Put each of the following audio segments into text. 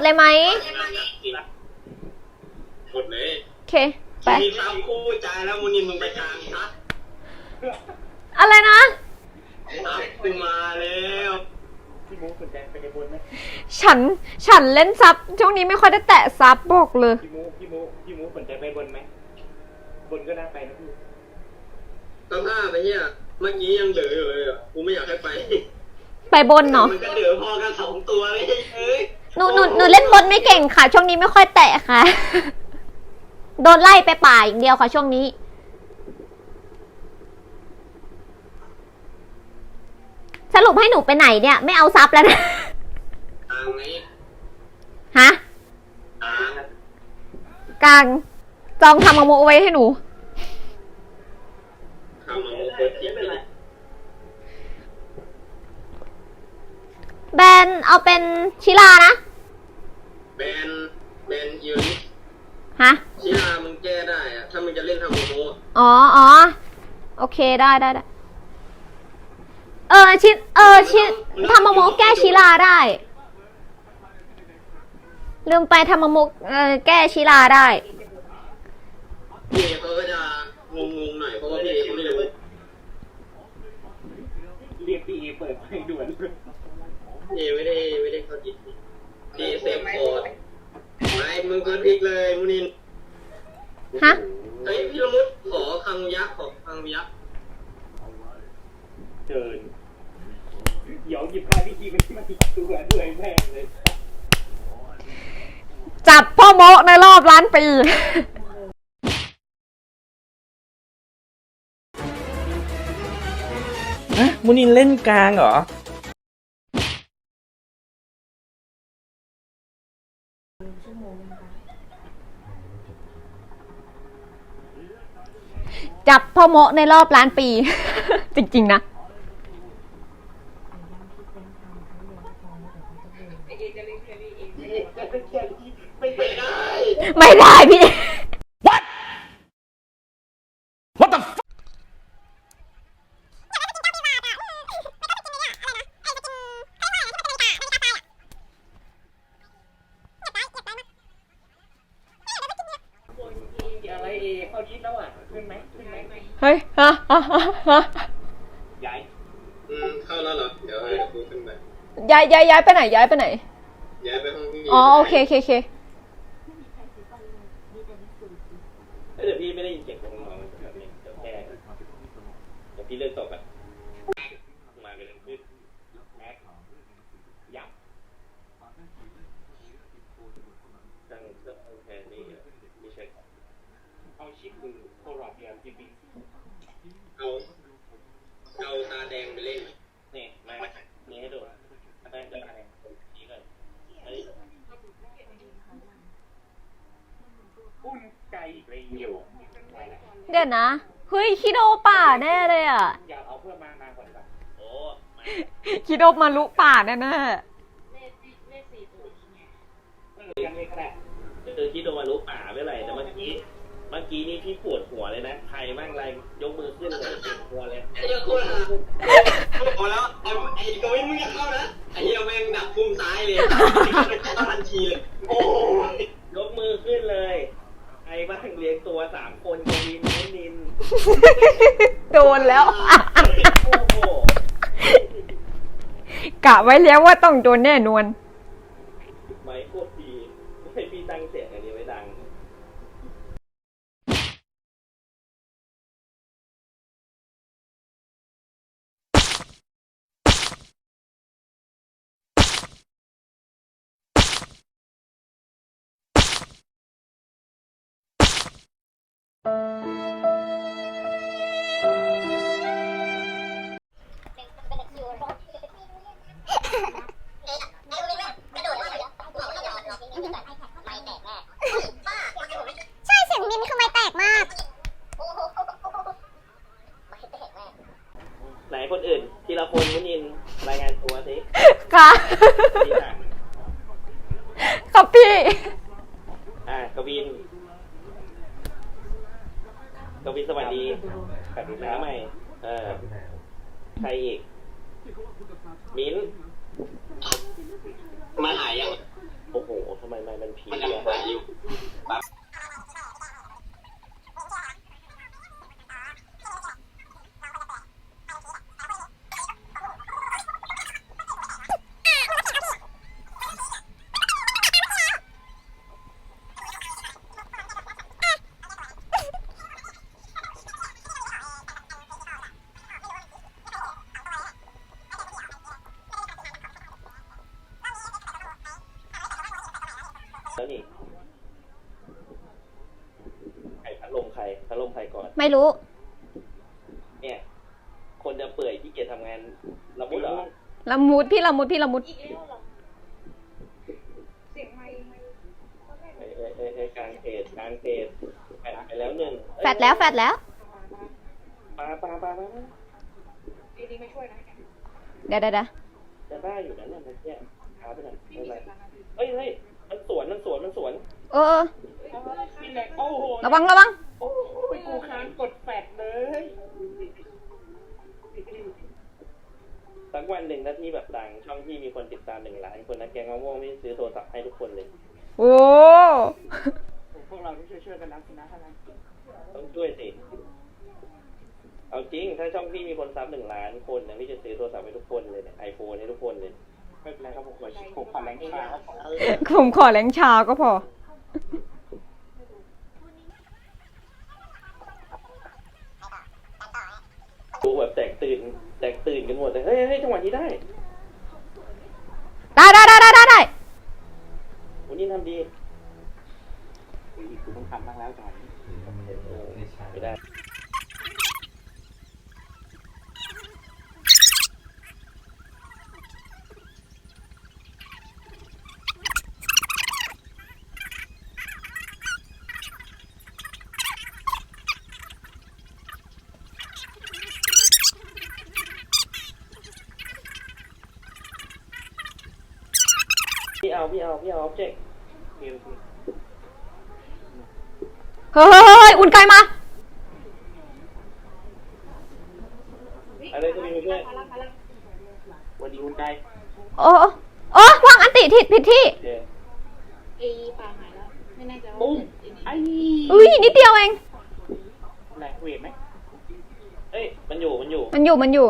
ดเลยไหมหมดเลยโอเค ไป มีสามคู่ใจแล้วมูนินมึงไปกลางซะอะไรนะซับกูมาแล้วพี่มูสนใจไปในบนไหมฉัน ฉันเล่นซับช่วงนี้ไม่ค่อยได้แตะซับบอกเลย พี่มูพี่มูพี่มูสนใจไปบนไหมบนก็น่าไปนะพี่ตำหน้าไปเนี่ยเมื่อกี้ยังเดืออยู่เลยอะกูไม่อยากให้ไป ไปบนเนาะ มันก็เดือพอกันสองตัวเลยเอ้ย หนูหนูหนูเล่นบนไม่เก่งค่ะ ช่วงนี้ไม่ค่อยแตะค่ะ โดนไล่ไปป่าอย่างเดียวค่ะ ช่วงนี้ สรุปให้หนูไปไหนเนี่ย ไม่เอาซับแล้วนะทางนี้ฮะทางกลางจองทำมาโมเอาไว้ให้หนู ทำมันเปิดเสียงไปเลยแบนเอาเป็นชิลานะ แบนแบนยูนิฮะ ชิลามึงแก้ได้อะถ้ามึงจะเล่นทำโมโมอ๋ออ๋อโอเคได้ได้ได้เออชิเออชิทำมาโมแก้ชิลาได้ ลืมไปทำมาโมเออแก้ชิลาได้ พี่เขาก็จะงงๆหน่อยเพราะว่าพี่เขาไม่รู้เรียกพี่เอเปิดให้ด่วนพี่ไม่ได้ไม่ได้เข้าจิต พี่เซฟโคดไม่มึงเกินพลิกเลยมูนินฮะเฮ้ยพี่ละมุดขอคังยักษ์ขอคังยักษ์เกินเดี๋ยวหยิบค่าพี่ทีไปมาติดตัวด้วยแม่งเลยจับพ่อโมในรอบล้านปีฮะมุนินเล่นกลางเหรอ จับพ่อโมในรอบล้านปี จริง ๆ นะ ไม่ได้ไม่ได้พี่ อะไรเอเข้ายิดแล้วอะ ขึ้นไหมขึ้นไหม เฮ้ยฮะฮะฮะฮะ ใหญ่ อืมเข้าแล้วเหรอ เดี๋ยวให้เดี๋ยวกูขึ้นไป ย้ายย้ายย้ายไปไหนย้ายไปไหน ย้ายไปห้องพี่อ๋อโอเคโอเคโอเคเดี๋ยวพี่ไม่ได้ยินเสียงของน้องแบบนี้เดี๋ยวแก้เดี๋ยวพี่เลือกตกอะมาเป็นขึ้นแม็กยับตั้งเสื้อโอเคนี่ไม่ใช่เอาชิปดูโครอดเดียวจีบีเอาเอาตาแดงไปเล่น นี่มานี่ให้ดูอันนั้นจะอะไรนี่เลยเฮ้ยอุ่นใจ อีกเลยอยู่เดี๋ยวนะเฮ้ยคิโดป่าแน่เลยอะอยากเอาเพื่อนมานานก่อนดีกว่าโอ้คิโดมาลุป่าแน่แน่ยังไม่แคร์คือที่โดนมารู้ป่าไม่ไรแต่เมื่อกี้เมื่อกี้นี่พี่ปวดหัวเลยนะใครบ้างไรยกมือขึ้นเลยปวดหัวเลยไอ้เหี้ยกูนะพอแล้วไอ้ไอ้กวินมึงจะเข้านะไอ้เหี้ยแม่งดักพุ่มซ้ายเลยเข้าทันทีเลยโอ้ยยกมือขึ้นเลย ใครบ้างเลี้ยงตัวสามคนกวินนุนินโดนแล้ว โอ้โหกะไว้แล้วว่าต้องโดนแน่นอน ไม่โคตรดี 平板 iPad รก่อนไม่รู้ เนี่ย คนจะเปื่อยที่เกียจทำงานละมุดเหรอละมุดพี่ละมุดพี่ละมุดอีกแล้วเหรอเสียงไมค์เอ้ยเอ้ยเอ้ยเอ้ยกลางเพจกลางเพจแฟดไปแล้วหนึ่งเอ้ยแฟดแล้วแฟดแล้ว ปาปาปาปาปีนี้ไม่ช่วยนะเดี๋ยวเดี๋ยวเดี๋ยวจะได้อยู่นั้นน่ะเนี่ยขาไปหน่อยพี่ไม่มีเป็นไรสิบล้านนาทีเฮ้ยเฮ้ยมันสวนมันสวนมันสวนเออเออ นี่แหละโอ้โห ระวังระวัง โอ้ยกูค้างกดแฟดเลยสักวันหนึ่งถ้าที่แบบดังช่องที่มีคนติดตามหนึ่งล้านคนนะแกงมะม่วงไม่ซื้อโทรศัพท์ให้ทุกคนเลย โอ้พวกเราต้องช่วยๆกันนะสินะท่านต้องช่วยสิ เอาจริง ถ้าช่องพี่มีคนซับหนึ่งล้านคนนะพี่จะซื้อโทรศัพท์ให้ทุกคนเลยเนี่ยไอโฟนให้ทุกคนเลยไม่เป็นไรครับผมขอผมขอแรงชาผมขอแรงชาก็พอ ดูแบบแตกตื่น แตกตื่นกันหมดเลยเฮ้ยเฮ้ยจังหวะนี้ได้ได้ได้ได้ได้ได้ได้วันนี้ทำดีคุณต้องทำบ้างแล้วจังหวะนี้ไม่ได้ เอาพี่เอาพี่เอา object เร็วสิเฮ้ยเฮ้ยเฮ้ย อุ่นไกลมา อะไรก็มีมาช่วยวันดีคุณไกลโอ้โอ้วางอันติผิดผิดที่โอเคเอป่าหายแล้ว ไม่แน่ใจว่าปุ้มไอ้อุ้ยนิดเดียวเองแหลกเวทไหมเอ้ย มันอยู่ มันอยู่ มันอยู่มันอยู่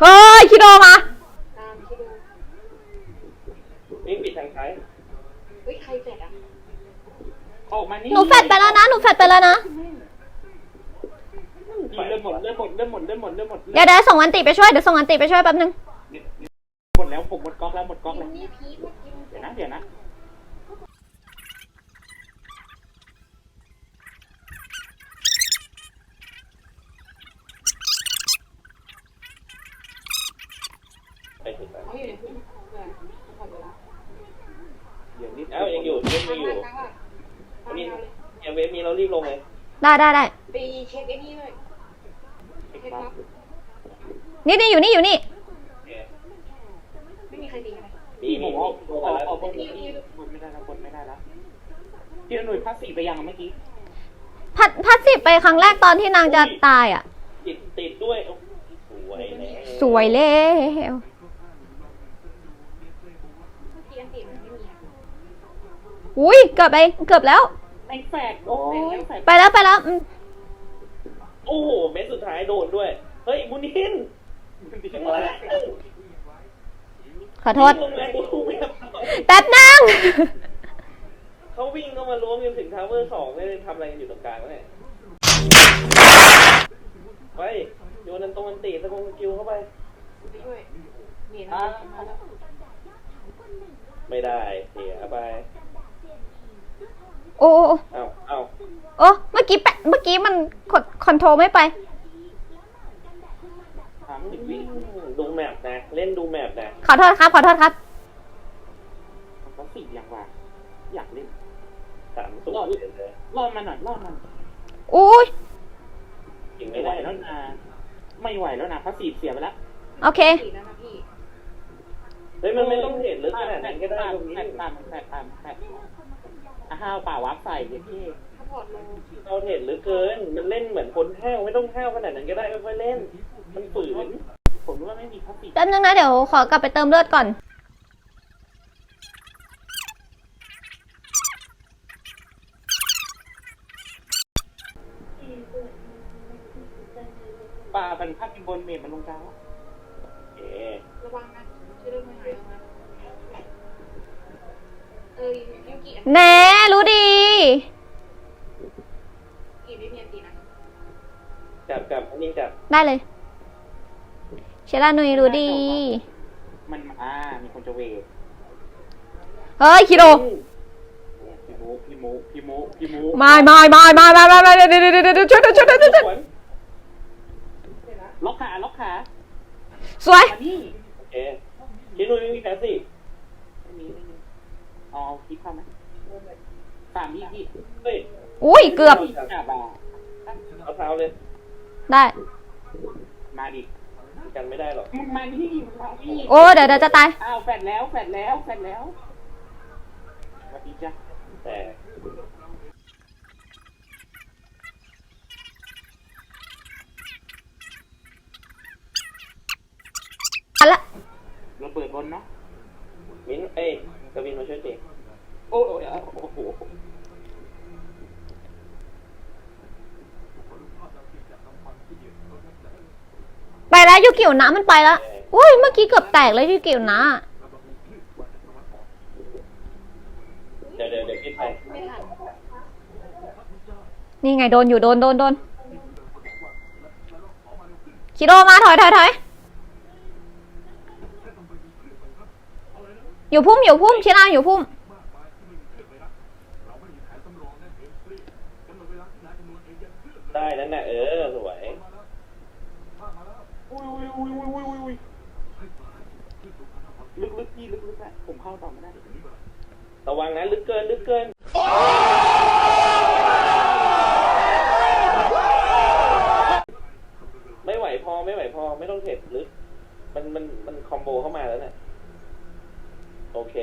เฮ้ยคิโดมาตามที่ดู วิ่งปิดทางซ้ายเฮ้ยใครแฟดอะออกมานี่หนูแฟดไปแล้วนะ หนูแฟดไปแล้วนะเริ่มหมดเริ่มหมดเริ่มหมดเริ่มหมดเริ่มหมดเดี๋ยวเดี๋ยวส่งอันติไปช่วย เดี๋ยวส่งอันติไปช่วยแป๊บนึง หมดแล้วผมหมดก๊อกแล้วหมดก๊อกแล้วเดี๋ยวนะเดี๋ยวนะ ไปถึงแล้ว เขาอยู่ในพื้นเพื่อนขอเวลา เดี๋ยวนี้เอ้ายังอยู่เว็บยังอยู่ ค้างอะค้าง นี่ ยาวเลย ยังเว็บนี้เรารีบลงเลย ได้ได้ได้ไปเช็คไอ้นี่เลยเช็คครับนี่นี่อยู่นี่อยู่นี่โอเคไม่มีใครดีไหมมีมีผมมีเอาลงเอามาแล้วเอาบนบนไม่ได้แล้วบนไม่ได้แล้วพี่หนุ่ยภาษีไปยังเมื่อกี้พัดพัดสิบไปครั้งแรกตอนที่นางจะตายอะ ติดติดด้วยโอ้สวยแล้วสวยแล้วที่อันตีมันไม่มีอะอุ้ยเกือบไปเกือบแล้ว แรงแฝดโอ้ยแฝดไปแล้วไปแล้วอืมโอ้โหเม็ดสุดท้ายโดนด้วย เฮ้ยบุญทินมาแล้วขอโทษ ลงแรงกูไม่ทำแป๊บนึงเขาวิ่งเข้ามาล้วงจนถึงทาวเวอร์สองเลยทำอะไรกันอยู่ตรงกลางวะเนี่ยไปโยนนันตรงนันตีตะกงสกิลเข้าไปไปช่วยเหนียนอะไม่ได้เสียไป โอ้โอ้เอ้าเอ้าโอ้เมื่อกี้แปะเมื่อกี้มันกดคอนโทรลไม่ไป สามสิบวิดูแมปนะ เล่นดูแมปนะขอโทษครับ ขอโทษครับก็สี่อย่างว่าอยากเล่นสามสูงเลยรอดมันหน่อยรอดมันอุ้ยจริงไม่ไม่ไหวได้แล้วนะไม่ไหวแล้วนะพระสีเสียไปแล้วโอเค สี่แล้วนะพี่สฮ้ยมันไม่ต้องเห็นลึกขนาดนั้นก็ได้ตรงนี้แปดตามแปดตามแปด อะห้าวป่าวับใส่เดี๋ยวพี่เราเห็นลึกเกิน มันเล่นเหมือนคนห้าวไม่ต้องห้าวขนาดนั้นก็ได้ค่อยๆเล่น มันฝืน ผมรู้ว่าไม่มีพลาสติกแป๊บนึงนะเดี๋ยวขอกลับไปเติมเลือดก่อน ป่าเป็นภาพบนเมฆมันลงกลางโอเคระวังนะชื่อเรื่องไม่หายแล้วนะ เออยูกิแหน่รู้ดี กีไม่มีอันตีนะจับกับอันนี้จับได้เลย เชลานุยรู้ดี มันอ่ามีคนจะเวทเฮ้ยคิโดพี่มูพี่มูพี่มูพี่มูไม่ไม่ไม่ไม่ไม่ไม่ไม่เดี๋ยวเดี๋ยวเดี๋ยวเดี๋ยวช่วยด้วยช่วยด้วยช่วยด้วยสวนล็อกขาล็อกขาสวย มานี่โอเคคิดดูไม่มีแฟสิไม่มีไม่มี เอาเอาคลิปเข้าไหมสามยี่พี่เฮ้ยอุ้ยเกือบอ่าบ่าเอาเท้าเลย ได้ มาดิกันไม่ได้หรอกมึงมานี่มานี่โอ้เดี๋ยวเดี๋ยวจะตายอ้าวแฟดแล้วแฟดแล้วแฟดแล้วสวัสดีจ้ะแต่อันละระเบิดบนเนาะมิ้นเอ้ยกวินมาช่วยตี โอ้โอ้โอ้โห ไปแล้วยูกิวน้ำมันไปแล้วอุ้ยเมื่อกี้เกือบแตกเลยยูกิวน้เดี๋ยวเดี๋ยวเดี๋ยวพี่ไปนำนี่ไงโดนอยู่โดนโดนโดนคิโดมาถอยถอยถอยอยู่พุ่มอยู่พุ่มเชลาอยู่พุ่ม ได้นั่นน่ะเออสวย อุ้ยอุ้ยอุ้ยอุ้ยอุ้ยลึกลึกพี่ลึกลึกอะผมเข้าต่อไม่ได้ระวังนะลึกเกินลึกเกินไม่ไหวพอไม่ไหวพอไม่ต้องเทรดลึก มันมันมันคอมโบเข้ามาแล้วเนี่ยโอเค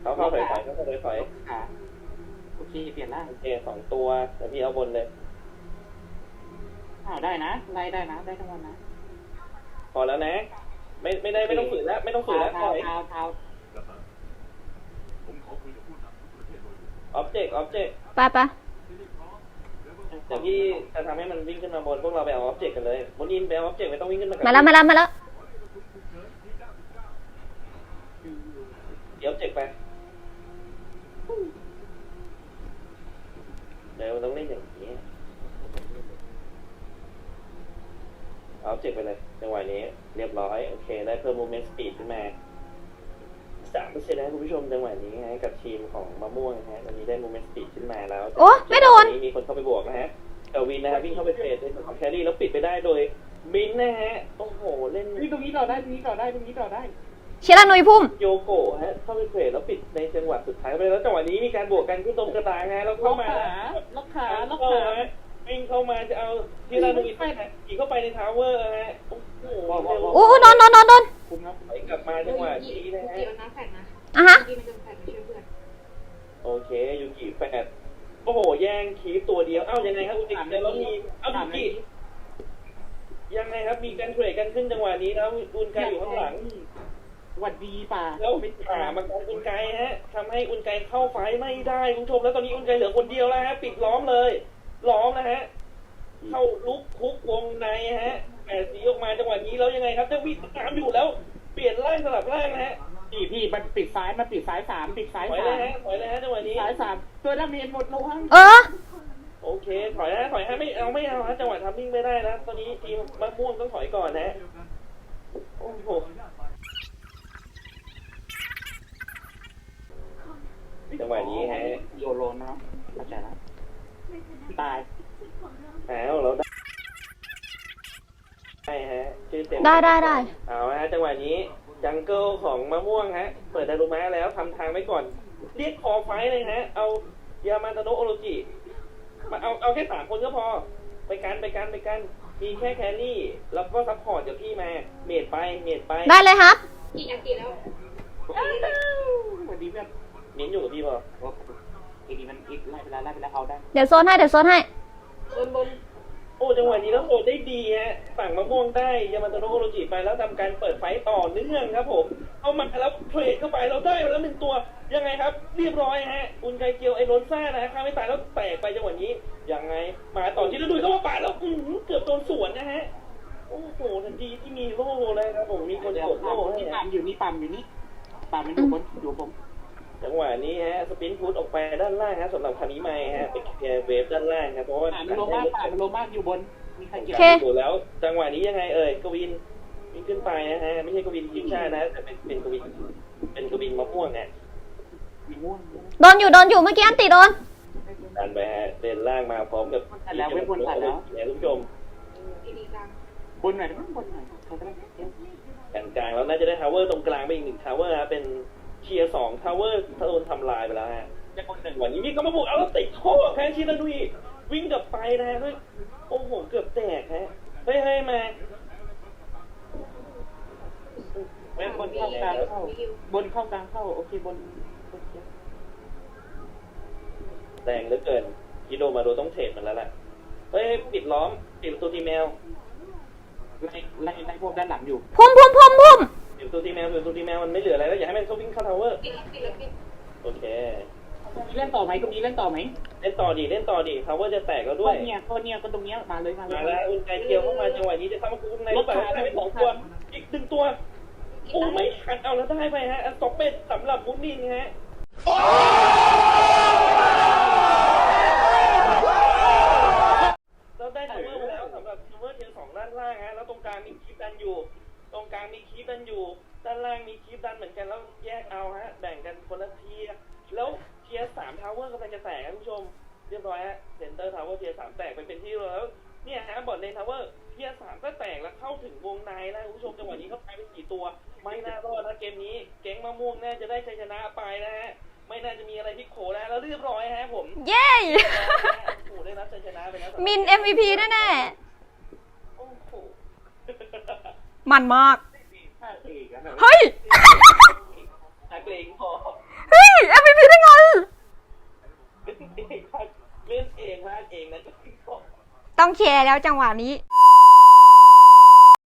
เขาเข้าถอยถอยเขาเข้าถอยถอยขาโอเคเปลี่ยนร่างโอเคสองตัวแต่พี่เอาบนเลยอ้าวได้นะไล่ได้นะได้ทั้งวันนะ พอแล้วนะ ไม่ไม่ได้ไม่ต้องฝืนแล้ว ไม่ต้องฝืนแล้วถเท้าอยเท้าเท้าออบเจกต์ออบเจกต์ไปไปเดี๋ยวพี่จะทำให้มันวิ่งขึ้นมาบนพวกเราไปเอาออบเจกต์กันเลยบนอินไปเอาออบเจกต์ไม่ต้องวิ่งขึ้นมากับมาแล้วมาแล้วมาแล้วเดี๋ยวออบเจกต์ไปเดี๋ยวมันต้องเล่นอย่างนี้ เอาออบเจกต์ไปเลยจังหวะนี้ เรียบร้อย โอเค ได้เพิ่ม movement speed ขึ้นมาสามเปอร์เซ็นต์นะคุณผู้ชมจังหวะนี้ฮะกับทีมของมะม่วงนะฮะวันนี้ได้ movement speed ขึ้นมาแล้วโอ้ไม่โดนตอนนี้มีคนเข้าไปบวกนะฮะเอลวินนะฮะวิ่งเข้าไปเทรดในส่วนของแครี่แล้วปิดไปได้โดยมินท์นะฮะโอ้โหเล่นนี่ตรงนี้ต่อได้ตรงนี้ต่อได้ตรงนี้ต่อได้เชลานุยพุ่มโยโกะฮะเข้าไปเทรดแล้วปิดในจังหวะสุดท้ายไปแล้วจังหวะนี้มีการบวกกันที่ตรงกระตางฮะแล้วล็เข้าอกมาขาล็อกขาล็อกเข้าขาฮะ วิ่งเข้ามาจะเอาทีละนุยอีกเข้าไปในทาวเวอร์ฮะโอ้โหเร็วโอ้โดนโดนโดนโดนคุมครับไปกลับมาจังหวะยูนี้กินะฮะมันน้ำแฟดนะอะฮะยูกิมันจะแฟดมาช่วยเพื่อนโอเคยูกิแฟดโอ้โห แย่งคีปตัวเดียว เอ้ายังไงครับอุจิแล้วมีเอ้ายูกิยังไงครับมีการเทรดกันขึ้นจังหวะนี้แล้วอุนกายอยู่ข้างหลังสวัสดีป่าแล้วป่ามาของอุนไกฮะทำให้อุนไกเข้าไฟไม่ได้คุณผู้ชมแล้วตอนนี้อุนไกเหลือคนเดียวแล้วฮะปิดล้อมเลย ล้อมนะฮะ เข้าลุกคุกวงในฮะแปดสีออกมาจังหวะนี้แล้วยังไงครับเจะวิ่งตามอยู่แล้ว เปลี่ยนร่างสลับร่างนะฮะพี่พี่มันปิดซ้ายมันปิดซ้ายสามปิดซ้ายถอยสาเลยมฮะถอยเลยฮะจังหวะนี้ ซ้ายสามตัวดาเมจหมดระวังเออ โอเค ถอยฮะถอยฮะไม่เอาไม่เอาฮะจังหวะทัมมิ่งไม่ได้นะตอนนี้ทีมมะม่วงต้องถอยก่อนนะโอ้โหจังหวะนี้ฮะ โยโรนเนาะเข้าใจแล้ว ตายอ้าวเราได้ได้ฮะชื่อเต็มได้ได้ได้เอาฮะจังหวะนี้จังเกิลของมะม่วงฮะ เปิดดารุมะแล้วทำทางไว้ก่อน เรียกคอไฟท์เลยฮะ เอายามาตาโนะโอโรจิมาเอาเอาแค่สามคนก็พอ ไปกันไปกันไปกัน มีแค่แครี่ แล้วก็ซัพพอร์ตเดี๋ยวพี่มา เมดไปเมดไป ได้เลยครับกี่อันกี่แล้ววันนี้แบบมิ้นอยู่กับพี่เปล่าโอ้ไอ้นี่มันอีกไล่เวลาไล่เวลาเอาได้เดี๋ยวโซนให้เดี๋ยวโซนให้บนบนโอ้จังหวะนี้แล้วโซได้ดีฮะฝั่งมะม่วงได้ยามาโตโนโกโรจิไปแล้วทำการเปิดไฟต่อเนื่องครับผมเอามันแล้วเทรดเข้าไปเราได้มาแล้วหนึ่งตัวยังไงครับ เรียบร้อยฮะอุนไกเกียวไอโรนซ่านะฮะฆ่าไม่ตายแล้วแตกไปจังหวะนี้ยังไง มาต่อที่ฤดูเข้ามาปาดแล้วอื้อหือเกือบโดนสวนนะฮะโอ้โหทันทีที่มีโล่เลยครับผมมีคนเดี๋ยวกดโล่ให้นี่ฮะปามอยู่นี่ปามอยู่นี่ปามมันอยู่บนอยู่ผม จังหวะนี้ฮะสปินพุทออกไปด้านล่างฮะสำหรับคานิไมฮะไปเคลียร์เวฟด้านล่างครับเพราะว่าป่ามันโลมากป่ามันโลมากอยู่บนมีใครเกี่ยวโอเคดูแล้ว จังหวะนี้ยังไงเอ่ยกวินวิ่งขึ้นไปนะฮะไม่ใช่กวินทีมชาตินะแต่เป็นเป็นกวิน เป็นกวินมะม่วงไงมีม่วงโดนอยู่โดนอยู่เมื่อกี้อันติโดนดันไปฮะเดินล่างมาพร้อมกับแล้วเว็บบนผ่านแล้วเนี่ยคุณผู้ชมดีดีกลางบนหน่อยได้ไหมบนหน่อยใครก็ได้เดี๋ยวกลางกลางๆแล้วน่าจะได้ทาวเวอร์ตรงกลางไปอีกหนึ่งทาวเวอร์ฮะเป็น เชียร์สองทาวเวอร์โดนทำลายไปแล้วฮะจะคนหนึ่งวันนี้มีก็มาบุกเอาแล้วติดข้อแพ้ชิราดุยวิ่งกลับไปนะฮะเฮ้ยโอ้โหเกือบแตกฮะเฮ้ยเฮ้ยมาเว็บบนเข้ากลางเข้าบนเข้ากลางเข้า โอเคบนแรงเหลือเกินกิโดมาโดต้องเทรดมันแล้วแหละเฮ้ยปิดล้อมปิดประตูทีแมวไล่ไล่ไล่พวกด้านหลังอยู่พุ่มพุ่มพุ่มพุ่ม ปิดประตูทีแมวปิดประตูทีแมวมันไม่เหลืออะไรแล้ว อย่าให้มันเข้าวิ่งเข้าทาวเวอร์ปิดแล้วปิดแล้วปิดโอเคเล่นต่อไหมตรงนี้เล่นต่อไหมเล่นต่อดิเล่นต่อดิทาวเวอร์จะแตกแล้วด้ก็วยเนี่ยก็เนี่ยก็ตรงเนี้ยมาเลยมาเลยมาแล้วอุนไกเกียวเข้ามาจังหวะนี้จะเข้ามาคุกในหรือเปล่าได้ไปสองตัวอีกหนึ่งตัวโอ้ไม่ทันเอาแล้วได้ไปฮะอันสองเป็ดสำหรับมุนดินฮะเราได้ทาวเวอร์มาแล้วสำหรับทาวเวอร์เทียร์สองด้านล่างฮะแล้วตรงกลางมีคลิปดันอยู่ ตรงกลางมีคลิปดันอยู่ ด้านล่างมีคลิปดันเหมือนกันแล้วแยกเอาฮะ แบ่งกันคนละเทียร์แล้วเทียร์สามทาวเวอร์กำลังจะแตกครับคุณผู้ชม เรียบร้อยฮะเซนเตอร์ทาวเวอร์เทียร์สามแตกไปเป็นที่เรียบร้อยแล้วเนี่ยฮะบอดเลนทาวเวอร์เทียร์สามก็แตกแล้วเข้าถึงวงในแล้วคุณผู้ชมจังหวะนี้เขาไปเป็นกี่ตัว ไม่น่ารอดนะเกมนี้แก๊งมะม่วงน่าจะได้ชัยชนะไปนะฮะไม่น่าจะมีอะไรพลิกโผแล้วแล้วเรียบร้อยฮะผม เย้โอ้โหได้รับชัยชนะไปแล้ว มิน MVP แน่โอ้โห ๆ มันมากถ้าเอกอะเฮ้ย นักเลงพอเฮ้ย MVP ได้ไง เล่นเองพลาดเองนะก็พลิกโผต้องแชร์แล้วจังหวะนี้